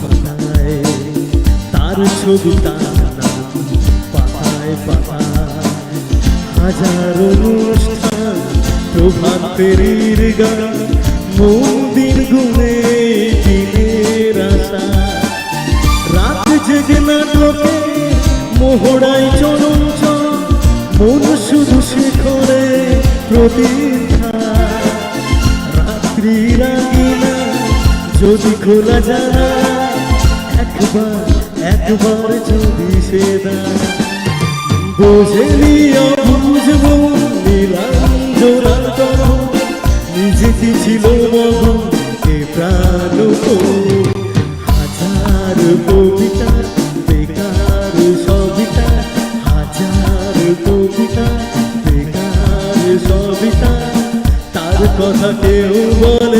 পাতায়, তার ছবি তার পাতায় পাতায়। হাজার অনুষ্ঠান, প্রভাত ফেরির গান, মন্দির গুনে দিনের আশা। রাত জেগে নাটকে মোহরাই চরণ মন শুধু শেখরে প্রতীক্ষা। রাত্রি রাগিনা যদি খোলা জানা একবার একবার যদি সে বুঝব নিজেকে ছিল এ প্রাণ হাজার কবিতা বেকার সবিতা। হাজার কবিতা বেকার সবিতা। তার কথা কেউ বলে